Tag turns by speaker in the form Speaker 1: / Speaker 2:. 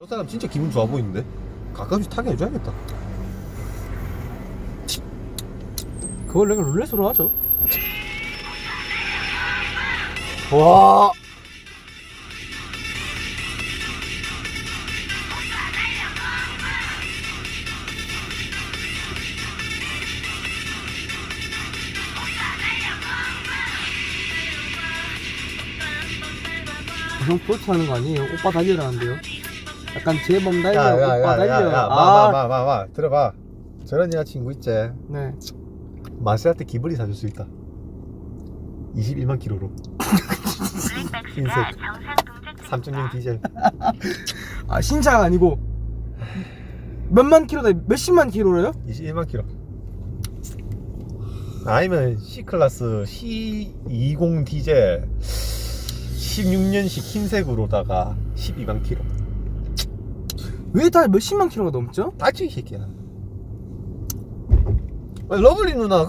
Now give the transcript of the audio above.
Speaker 1: 저 사람 진짜 기분 좋아 보이는데? 가끔씩 타게 해줘야겠다.
Speaker 2: 그걸 내가 룰렛으로 하죠. 와. 형 볼트 하는 거 아니에요? 오빠 달리라는데요? 약간 제범 달려, 오빠 달려. 아,
Speaker 1: 마마마마마 들어봐. 저런 여자친구 있지?
Speaker 2: 네.
Speaker 1: 마세라테 기블리 사줄 수 있다. 21만 킬로로. 흰색 3.0 디젤.
Speaker 2: 아 신차가 아니고 몇만 킬로다 몇십만 킬로래요?
Speaker 1: 21만 킬로. 아니면 C 클래스 C20 디젤 16년식 흰색으로다가 12만 킬로.
Speaker 2: 왜 다 몇십만 킬로가 넘죠?
Speaker 1: 딱지 이 새끼야. 아니, 러블리 누나